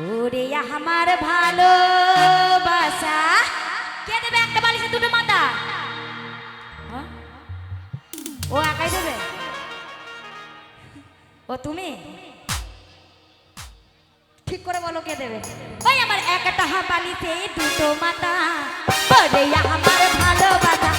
ওরে আমার ভালোবাসা। কে দেবে একটা বালিশে দুটো মাথা? হ্যাঁ? ও একাই দেবে? ও তুমি? ঠিক করে বলো কে দেবে? ওই আমার একটা বালিতে দুটো মাথা। ওরে আমার ভালোবাসা।